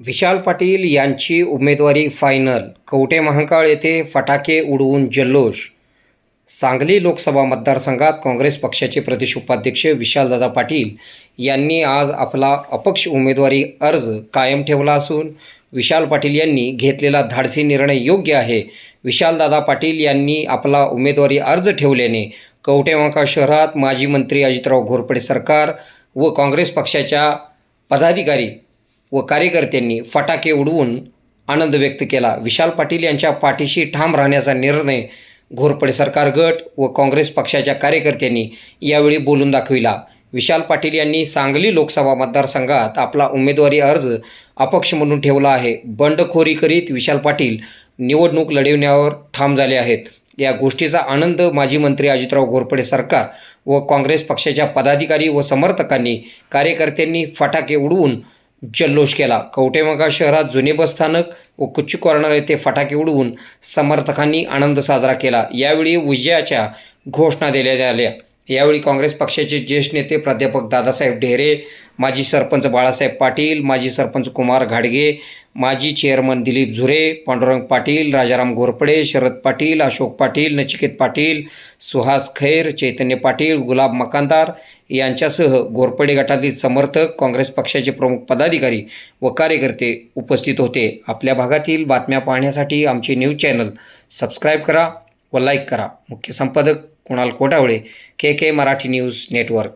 विशाल पाटील यांची उमेदवारी फायनल कवटे महांकाळ येथे फटाके उडवून जल्लोष? सांगली लोकसभा मतदारसंघात काँग्रेस पक्षाचे प्रदेश उपाध्यक्ष विशालदादा पाटील यांनी आज आपला अपक्ष उमेदवारी अर्ज कायम ठेवला असून विशाल पाटील यांनी घेतलेला धाडसी निर्णय योग्य आहे. विशालदादा पाटील यांनी आपला उमेदवारी अर्ज ठेवल्याने कवटे महांकाळ शहरात माजी मंत्री अजितराव घोरपडे सरकार व काँग्रेस पक्षाच्या पदाधिकारी व कार्यकर्त्यांनी फटाके उडवून आनंद व्यक्त केला. विशाल पाटील यांच्या पाठीशी ठाम राहण्याचा निर्णय घोरपडे सरकार गट व काँग्रेस पक्षाच्या कार्यकर्त्यांनी यावेळी बोलून दाखविला. विशाल पाटील यांनी सांगली लोकसभा मतदारसंघात आपला उमेदवारी अर्ज अपक्ष म्हणून ठेवला आहे. बंडखोरी करीत विशाल पाटील निवडणूक लढविण्यावर ठाम झाले आहेत. या गोष्टीचा आनंद माजी मंत्री अजितराव घोरपडे सरकार व काँग्रेस पक्षाच्या पदाधिकारी व समर्थकांनी कार्यकर्त्यांनी फटाके उडवून जल्लोष केला. कवटेमंगा शहरात जुने बसस्थानक व कुच्ची कॉर्नर येथे फटाके उडवून समर्थकांनी आनंद साजरा केला. यावेळी विजयाच्या घोषणा देण्यात आल्या. यावेळी काँग्रेस पक्षाचे ज्येष्ठ नेते प्राध्यापक दादासाहेब ढेरे माजी सरपंच बाळासाहेब पाटील माजी सरपंच कुमार घाडगे माजी चेअरमन दिलीप झुरे पांडुरंग पाटील राजाराम घोरपडे शरद पाटील अशोक पाटील नचिकेत पाटील सुहास खैर चैतन्य पाटील गुलाब मकानदार यांच्यासह घोरपडे गटातील समर्थक काँग्रेस पक्षाचे प्रमुख पदाधिकारी व कार्यकर्ते उपस्थित होते. आपल्या भागातील बातम्या पाहण्यासाठी आमचे न्यूज चॅनल सबस्क्राईब करा व लाईक करा. मुख्य संपादक Kunal Kotawale K K Marathi news network.